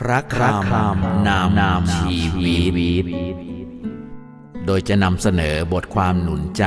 พระคำนำนำชีวิต โดยจะนำเสนอบทความหนุนใจ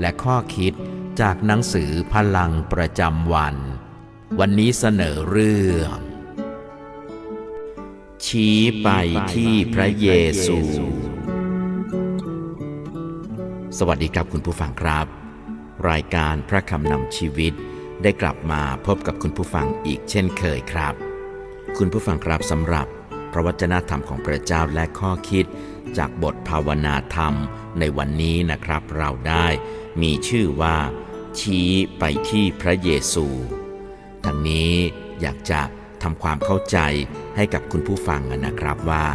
และข้อคิดจากหนังสือพลังประจำวัน วันนี้เสนอเรื่อง ชี้ไปที่พระเยซู สวัสดีครับคุณผู้ฟังครับ รายการพระคำนำชีวิตได้กลับมาพบกับคุณผู้ฟังอีกเช่นเคยครับ คุณผู้ฟังครับสำหรับพระวจนะธรรมของพระเจ้าและข้อคิด จากบทภาวนาธรรมในวันนี้นะครับ เราได้มีชื่อว่า ชี้ไปที่พระเยซู ทั้งนี้อยากจะทำความเข้าใจให้กับคุณผู้ฟังนะครับว่า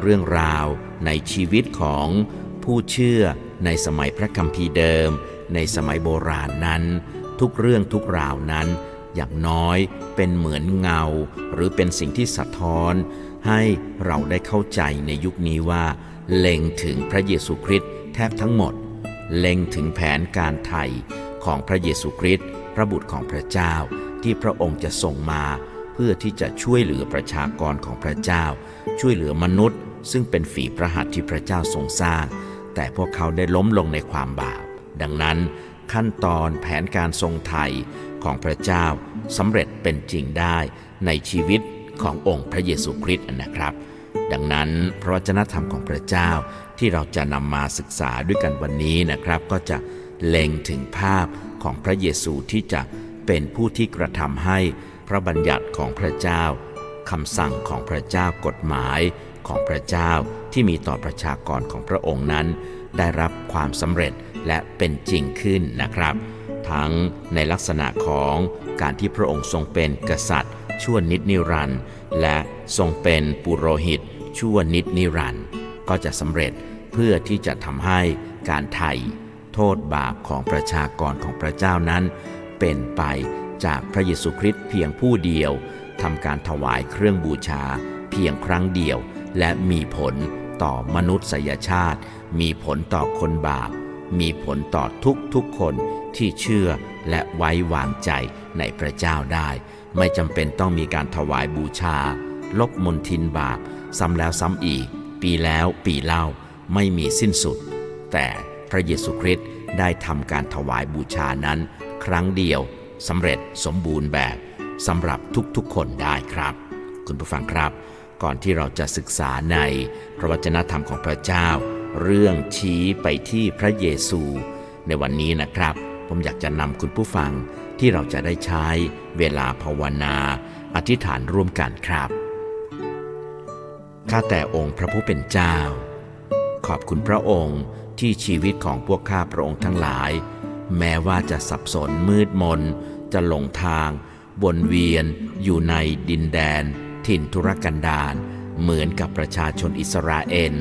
เรื่องราวในชีวิตของผู้เชื่อในสมัยพระคัมภีร์เดิม ในสมัยโบราณนั้น ทุกเรื่องทุกราวนั้น อย่างน้อยเป็นเหมือนเงา หรือเป็นสิ่งที่สะท้อน ให้เราได้เข้าใจในยุคนี้ว่า เล็งถึงพระเยซูคริสต์แทบทั้งหมด เล็งถึงแผนการไถ่ของพระเยซูคริสต์พระบุตรของพระเจ้าที่พระองค์จะส่งมา เพื่อที่จะช่วยเหลือประชากรของพระเจ้า ช่วยเหลือมนุษย์ ซึ่งเป็นฝีพระหัตถ์ที่พระเจ้าทรงสร้าง แต่พวกเขาได้ล้มลงในความบาป ดังนั้นขั้นตอนแผนการทรงไถ่ ของพระเจ้าสำเร็จเป็นจริงได้ในชีวิตขององค์พระเยซูคริสต์นะครับ ดังนั้นพระวจนะธรรมของพระเจ้าที่เราจะนำมาศึกษาด้วยกันวันนี้นะครับ ก็จะเล็งถึงภาพของพระเยซูที่จะเป็นผู้ที่กระทำให้พระบัญญัติของพระเจ้าคำสั่งของพระเจ้ากฎหมายของพระเจ้าที่มีต่อประชากรของพระองค์นั้น ได้รับความสำเร็จและเป็นจริงขึ้นนะครับ ทั้งในลักษณะของการที่พระองค์ทรงเป็นกษัตริย์ ชั่วนิดนิรันด์และทรงเป็นปุโรหิต ชั่วนิดนิรันด์ก็จะสำเร็จเพื่อที่จะทำให้การไถ่โทษบาปของประชากรของพระเจ้านั้น เป็นไปจากพระเยซูคริสต์เพียงผู้เดียวทำการถวายเครื่องบูชา เพียงครั้งเดียว และมีผลต่อมนุษยชาติ มีผลต่อคนบาป มีผลต่อทุกทุกๆคน ที่เชื่อและไว้วางใจในพระเจ้าได้ ไม่จำเป็นต้องมีการถวายบูชา ลบมนทินบาป ซ้ำแล้วซ้ำอีก ปีแล้วปีเล่าไม่มีสิ้นสุด แต่พระเยซูคริสต์ได้ทำการถวายบูชานั้น ครั้งเดียวสำเร็จสมบูรณ์แบบสำหรับทุกๆคนได้ครับ คุณผู้ฟังครับ ก่อนที่เราจะศึกษาในพระวจนะธรรมของพระเจ้า เรื่องชี้ไปที่พระเยซู ในวันนี้นะครับ ผมอยากจะนำคุณผู้ฟังที่เราจะได้ใช้เวลาภาวนา อธิษฐานร่วมกันครับ ข้าแต่องค์พระผู้เป็นเจ้า ขอบคุณพระองค์ที่ชีวิตของพวกข้าพระองค์ทั้งหลาย แม้ว่าจะสับสนมืดมน จะหลงทางวนเวียนอยู่ในดินแดน ถิ่นทุรกันดารเหมือนกับประชาชนอิสราเอล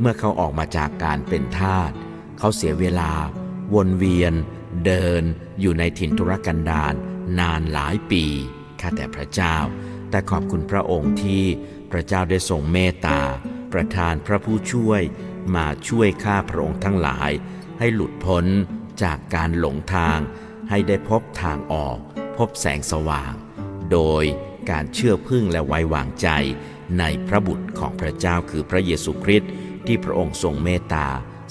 เมื่อเขาออกมาจากการเป็นทาสเขาเสียเวลา วนเวียน เดินอยู่ในถิ่นทุรกันดารนานหลายปี ข้าแต่พระเจ้า แต่ขอบคุณพระองค์ที่พระเจ้าได้ทรงเมตตา ประทานพระผู้ช่วยมาช่วยข้าพระองค์ทั้งหลาย ให้หลุดพ้นจากการหลงทาง ให้ได้พบทางออก พบแสงสว่าง โดยการเชื่อพึ่งและไว้วางใจในพระบุตรของพระเจ้าคือพระเยซูคริสต์ที่พระองค์ทรงเมตตา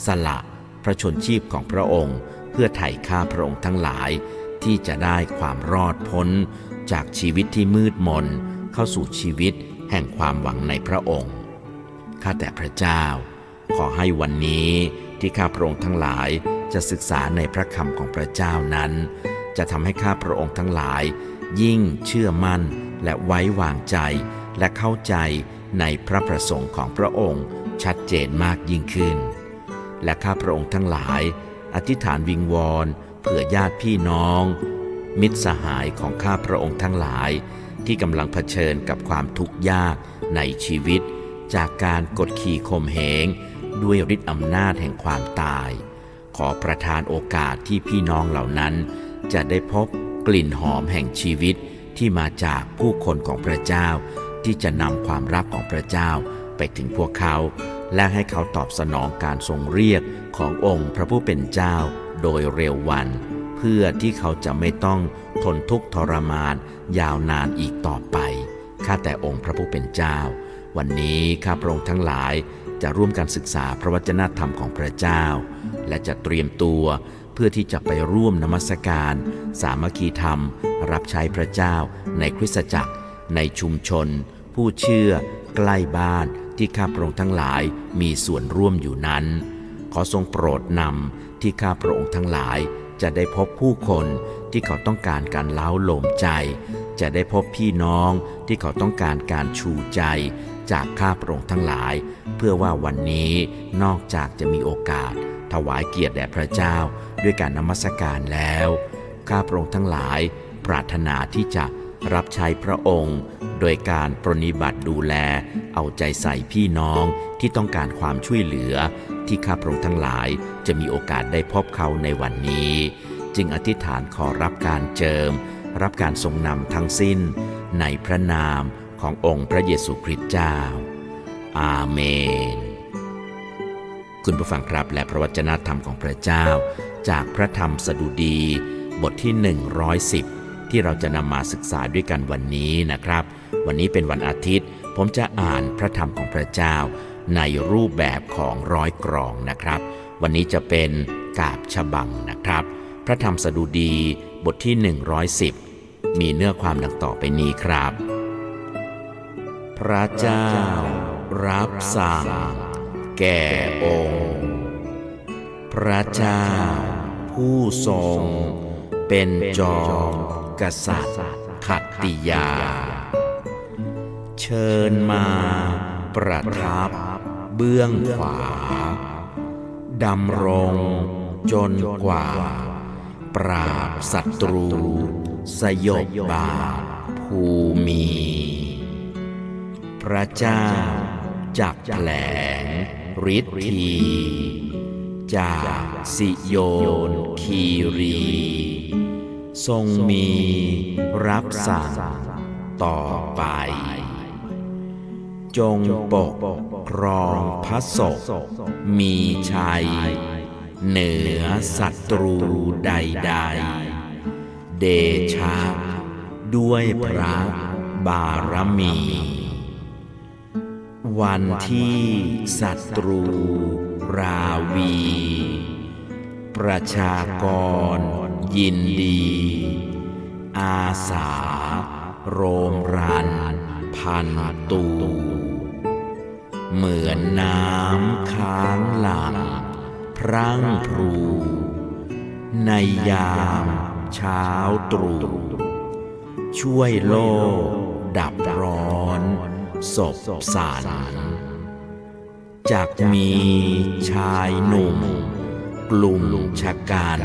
สละ พระชนชีพของพระองค์ พื่อไถ่ข้าพระองค์ทั้งหลายที่จะได้ความรอดพ้น จากชีวิตที่มืดมนเข้าสู่ชีวิตแห่งความหวังในพระองค์ ข้าแต่พระเจ้า ขอให้วันนี้ที่ข้าพระองค์ทั้งหลายจะศึกษาในพระคำของพระเจ้านั้น จะทำให้ข้าพระองค์ทั้งหลาย ยิ่งเชื่อมั่นและไว้วางใจและเข้าใจในพระประสงค์ของพระองค์ชัดเจนมากยิ่งขึ้น และข้าพระองค์ทั้งหลาย อธิษฐานวิงวอนเผื่อญาติพี่น้อง มิตรสหายของข้าพระองค์ทั้งหลาย ที่กำลังเผชิญกับความทุกข์ยากในชีวิต จากการกดขี่ข่มเหง ด้วยฤทธิ์อำนาจแห่งความตาย ขอประทานโอกาสที่พี่น้องเหล่านั้น จะได้พบกลิ่นหอมแห่งชีวิตที่มาจากผู้คนของพระเจ้า ที่จะนำความรักของพระเจ้าไปถึงพวกเขา และให้เขาตอบสนองการทรงเรียกขององค์พระผู้เป็นเจ้าโดยเร็ววัน เพื่อที่เขาจะไม่ต้องทนทุกข์ทรมาน ยาวนานอีกต่อไป ข้าแต่องค์พระผู้เป็นเจ้า วันนี้ข้าพระองค์ทั้งหลายจะร่วมกันศึกษาพระวจนะธรรมของพระเจ้า และจะเตรียมตัวเพื่อที่จะไปร่วมนมัสการ สามัคคีธรรม รับใช้พระเจ้าในคริสตจักร ในชุมชน ผู้เชื่อ ใกล้บ้าน ที่ข้าพระองค์ทั้งหลายมีส่วนร่วมอยู่นั้น ขอทรงโปรดนำที่ข้าพระองค์ทั้งหลายจะได้พบผู้คนที่เขาต้องการการเล้าโลมใจ จะได้พบพี่น้องที่เขาต้องการการชูใจจากข้าพระองค์ทั้งหลาย เพื่อว่าวันนี้นอกจากจะมีโอกาส ถวายเกียรติแด่พระเจ้าด้วยการนมัสการแล้ว ข้าพระองค์ทั้งหลาย ปรารถนาที่จะรับใช้พระองค์ โดยการปรนนิบัติดูแล เอาใจใส่พี่น้องที่ต้องการความช่วยเหลือ ที่ข้าพระองค์ทั้งหลายจะมีโอกาสได้พบเขาในวันนี้ จึงอธิษฐานขอรับการเจิม รับการทรงนำทั้งสิ้น ในพระนามขององค์พระเยซูคริสต์เจ้า อาเมน คุณผู้ฟังครับและพระวจนะธรรมของพระเจ้า จากพระธรรมสดุดี บทที่ 110 ที่เราจะนำมาศึกษาด้วยกันวันนี้นะครับ วันนี้เป็นวันอาทิตย์ ผมจะอ่านพระธรรมของพระเจ้า ในรูปแบบของร้อยกรองนะครับ วันนี้จะเป็นกาบฉบังนะครับ พระธรรมสดุดีบทที่ 110 มีเนื้อความดังต่อไปนี้ครับ พระเจ้า รับสั่ง แก่องค์ พระเจ้า ผู้ทรง เป็นจอมกษัตริย์ขัตติยา ชิญมาประทับเบื้องขวา ดำรงจนกว่า ปราบศัตรู สยบบาภูมี พระเจ้าจักแผลงฤทธีจากสิโยนคีรี ทรงมีรับสั่งต่อไป จงปกครองพระศกมีชัย เหนือศัตรูใด ๆ เดชะด้วยพระบารมี วันที่ศัตรูราวี ประชากรยินดี อาสา โรมรัน พันตู เหมือนน้ำค้างหลัง พรั่งพรู ในยามเช้าตรู่ช่วยโลก ดับร้อนศพสารจากมีชายหนุ่ม กลุ่มชะกัน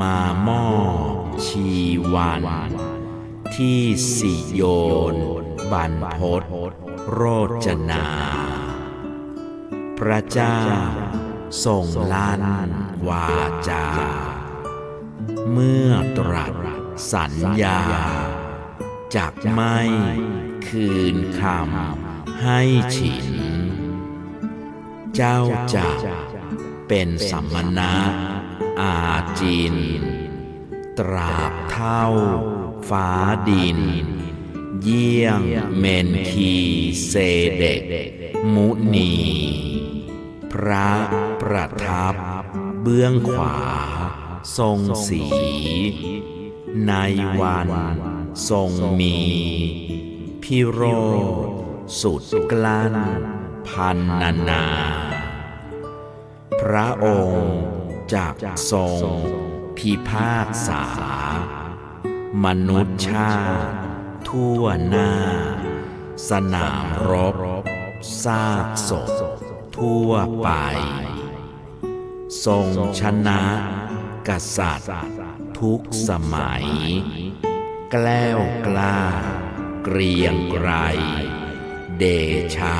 มามอบชีวัน ที่สิโยน บันพศโรจนา พระเจ้าทรงลั่นวาจา เมื่อตรัสสัญญา จากไม่คืนคำให้ฉิน เจ้าจะเป็นสัมมณะอาจิน ตราบเท่าฟ้าดิน เยี่ยงเมนคีเซเดกมุนี พระประทับ เบื้องขวา ทรงสี ในวันทรงมี พิโรสุดกลั้นพันนานา พระองค์จากทรงพิพากษา มนุษย์ชาติ ทั่วหน้า สนามรบซากศพทั่วไป ทรงชนะกษัตริย์ทุกสมัย แกล้วกล้า เกรียงไกร เดชะ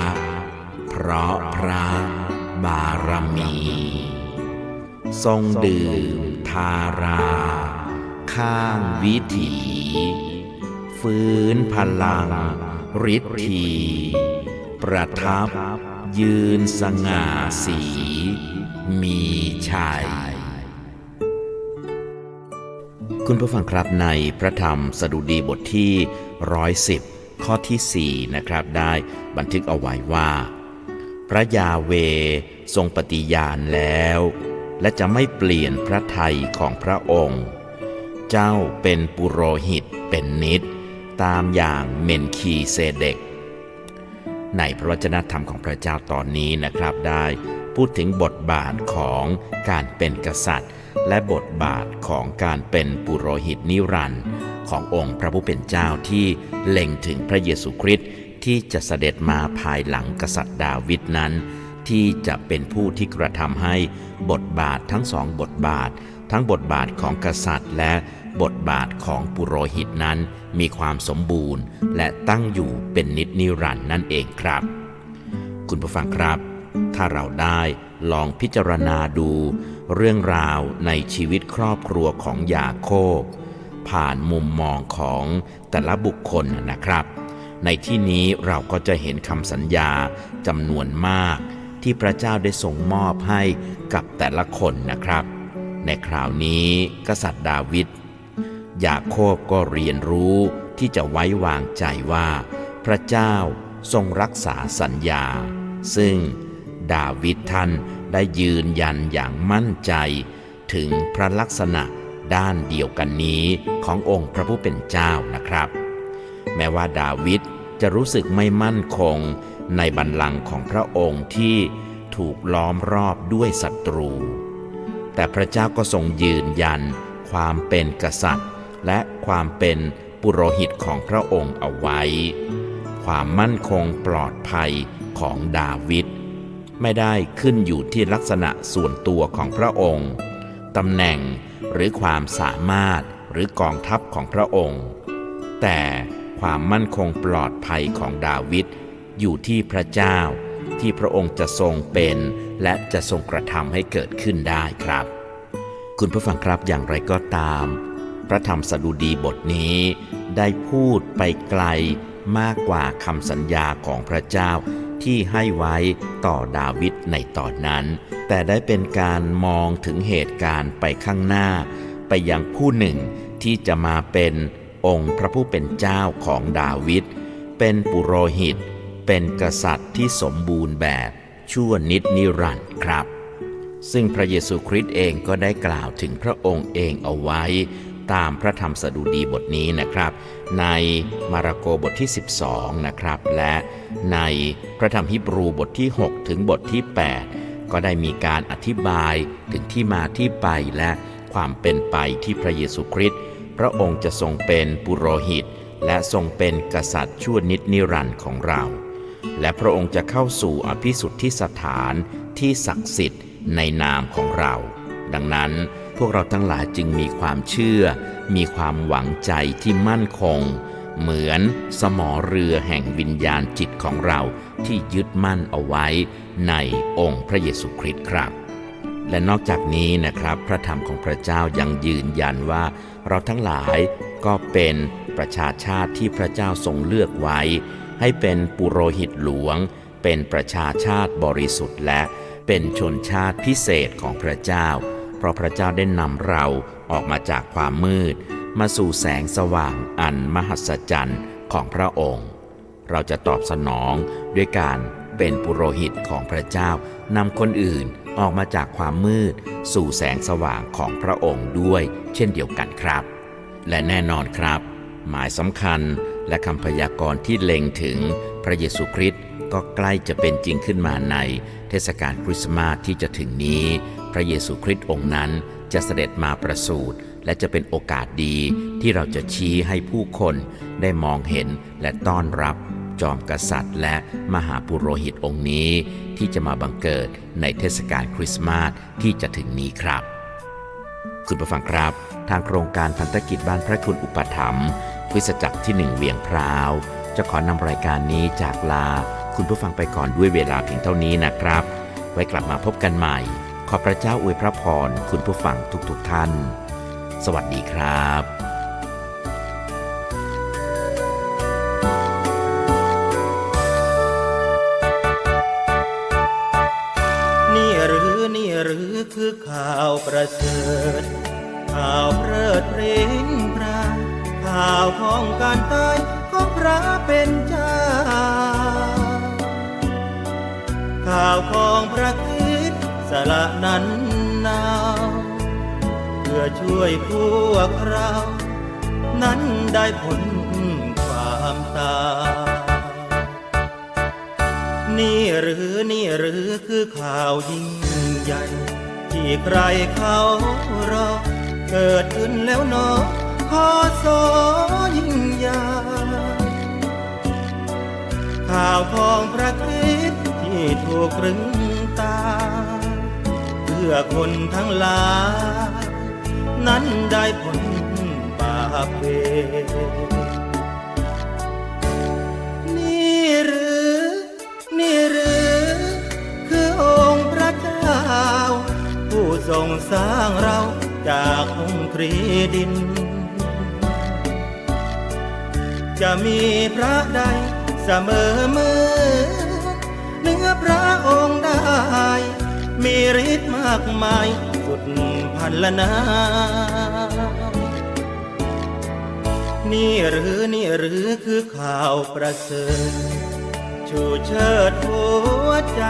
เพราะพระบารมี ทรงดื่มทารา ข้างวิถี ฟื้นพลังฤทธีประทับ ยืนสง่าสี มีชัย คุณผู้ฟังครับในพระธรรมสดุดีบทที่ 110 ข้อที่ 4 นะครับได้บันทึกเอาไว้ว่า พระยาเวทรงปฏิญาณแล้ว และจะไม่เปลี่ยนพระทัยของพระองค์ เจ้าเป็นปุโรหิตเป็นนิด ตามอย่างเมนคีเซเดก ในพระวจนะธรรมของพระเจ้าตอนนี้นะครับได้พูดถึงบทบาทของการเป็นกษัตริย์ และบทบาทของการเป็นปุโรหิตนิรันดร์ขององค์พระผู้เป็นเจ้าที่เล็งถึงพระเยซูคริสต์ที่จะเสด็จมาภายหลังกษัตริย์ดาวิดนั้น ที่จะเป็นผู้ที่กระทำให้บทบาททั้งสองบทบาท ทั้งบทบาทของกษัตริย์ และบทบาทของปุโรหิตนั้น มีความสมบูรณ์ และตั้งอยู่เป็นนิจนิรันดร์นั่นเองครับ คุณผู้ฟังครับ ถ้าเราได้ลองพิจารณาดู เรื่องราวในชีวิตครอบครัวของยาโคบ ผ่านมุมมองของแต่ละบุคคลนะครับในที่นี้เราก็จะเห็นคำสัญญาจำนวนมาก ที่พระเจ้าได้ทรงมอบให้กับแต่ละคนนะครับ ในคราวนี้กษัตริย์ดาวิดยาโคบก็เรียนรู้ที่จะไว้วางใจว่า พระเจ้าทรงรักษาสัญญา ซึ่งดาวิดท่านได้ยืนยันอย่างมั่นใจ ถึงพระลักษณะด้านเดียวกันนี้ขององค์พระผู้เป็นเจ้านะครับ แม้ว่าดาวิดจะรู้สึกไม่มั่นคง ในบัลลังก์ของพระองค์ที่ถูกล้อมรอบด้วยศัตรู แต่พระเจ้าก็ทรงยืนยัน ความเป็นกษัตริย์ และความเป็นปุโรหิตของพระองค์เอาไว้ ความมั่นคงปลอดภัยของดาวิดไม่ได้ขึ้นอยู่ที่ลักษณะส่วนตัวของพระองค์ตำแหน่งหรือความสามารถหรือกองทัพของพระองค์ แต่ความมั่นคงปลอดภัยของดาวิด อยู่ที่พระเจ้า ที่พระองค์จะทรงเป็น และจะทรงกระทำให้เกิดขึ้นได้ครับ คุณผู้ฟังครับอย่างไรก็ตาม พระธรรมสดุดีบทนี้ ได้พูดไปไกลมากกว่าคำสัญญาของพระเจ้าที่ให้ไว้ต่อดาวิดในตอนนั้น แต่ได้เป็นการมองถึงเหตุการณ์ไปข้างหน้า ไปยังผู้หนึ่งที่จะมาเป็นองค์พระผู้เป็นเจ้าของดาวิดเป็นปุโรหิต เป็นกษัตริย์ที่สมบูรณ์แบบชั่วนิดนิรันดร์ครับ ซึ่งพระเยซูคริสต์เองก็ได้กล่าวถึงพระองค์เองเอาไว้ ตามพระธรรมสดุดีบทนี้นะครับ ในมาระโกบทที่ 12 นะครับ และในพระธรรมฮิบรูบทที่ 6 ถึงบทที่ 8 ก็ได้มีการอธิบายถึงที่มาที่ไปและความเป็นไปที่พระเยซูคริสต์พระองค์จะทรงเป็นปุโรหิต และทรงเป็นกษัตริย์ชั่วนิดนิรันดร์ของเรา และพระองค์จะเข้าสู่อภิสุทธิสถานที่ศักดิ์สิทธิ์ในนามของเรา ดังนั้นพวกเราทั้งหลายจึงมีความเชื่อ มีความหวังใจที่มั่นคง เหมือนสมอเรือแห่งวิญญาณจิตของเราที่ยึดมั่นเอาไว้ในองค์พระเยซูคริสต์ครับ และนอกจากนี้นะครับ พระธรรมของพระเจ้ายังยืนยันว่า เราทั้งหลายก็เป็นประชาชาติที่พระเจ้าทรงเลือกไว้ ให้เป็นปุโรหิตหลวง เป็นประชาชาติบริสุทธิ์และเป็นชนชาติพิเศษของพระเจ้า เพราะพระเจ้าได้นำเราออกมาจากความมืด มาสู่แสงสว่างอันมหัศจรรย์ของพระองค์ เราจะตอบสนองด้วยการเป็นปุโรหิตของพระเจ้านำคนอื่นออกมาจากความมืด สู่แสงสว่างของพระองค์ด้วย เช่นเดียวกันครับ และแน่นอนครับ หมายสำคัญ และคำพยากรณ์ที่เล็งถึงพระเยซูคริสต์ก็ใกล้จะเป็นจริงขึ้นมาในเทศกาลคริสต์มาสที่จะถึงนี้ พระเยซูคริสต์องค์นั้นจะเสด็จมาประสูติและจะเป็นโอกาสดีที่เราจะชี้ให้ผู้คนได้มองเห็นและต้อนรับจอมกษัตริย์ และมหาปุโรหิตองค์นี้ ที่จะมาบังเกิดในเทศกาลคริสต์มาสที่จะถึงนี้ครับ คุณผู้ฟังครับ ทางโครงการพันธกิจบ้านพระคุณอุปถัมภ์ ริสตจักรที่หนึ่งเวียงพราว จะขอนำรายการนี้จากลา คุณผู้ฟังไปก่อนด้วยเวลาเพียงเท่านี้นะครับ ไว้กลับมาพบกันใหม่ ขอพระเจ้าอวยพระพรคุณผู้ฟังทุกๆทท่าน สวัสดีครับนี่หรือนี่หรือคือข่าวประเสริฐ ของการตายของพระเป็นเจ้า ข่าวของพระคริสต์สละนั้นนาวเพื่อช่วยพวกเรา นั้นได้ผลความตายนี่หรือนี่หรือคือข่าวยิ่งใหญ่ ที่ใครเขารอเกิดขึ้นแล้วเนอ ขอสอยิ่งใหญ่ข่าวของพระคริสต์ที่ถูกรึงตา เพื่อคนทั้งหลายนั้นได้ผลบาปเวนี่หรือ นี่หรือ คือองค์พระเจ้า ผู้ทรงสร้างเราจากองค์ครีดิน จะมีพระใดเสมอมือเหนื้อพระองค์ได้ มีฤทธิ์มากมายสุดพันละนานี่หรือนี่หรือคือข่าวประเสริฐชูเชิดหัวใจ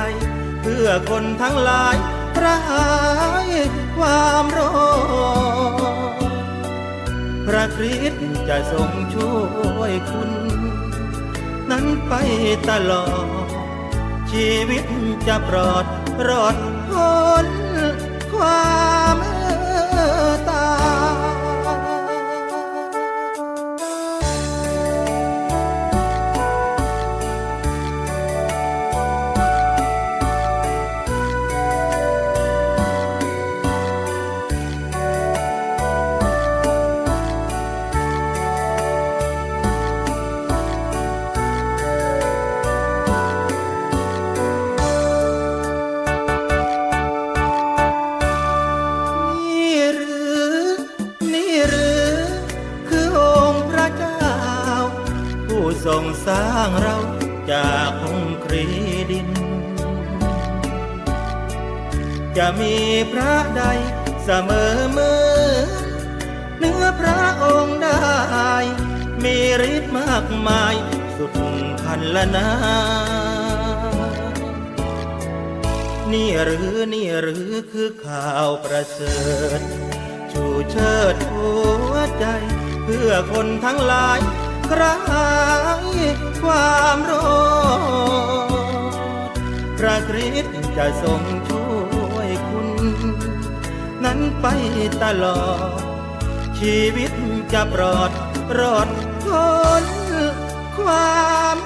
เพื่อคนทั้งหลายพระหายความร้อน พระคริสต์จะทรงช่วยคุณ นั้นไปตลอด ชีวิตจะปลอดรอดพ้นความ รงสร้างเราจากองค์ครีดิน จะมีพระใดเสมอมือเนื้อพระองค์ได้ มีฤทธิ์มากมายสุดพันละนา นี่หรือนี่หรือคือข่าวประเสริฐชูเชิดหัวใจ เพื่อคนทั้งหลาย คลายความรอดพระคริสต์จะทรงช่วยคุณ นั้นไปตลอด ชีวิตจะปลอดรอดพ้นความ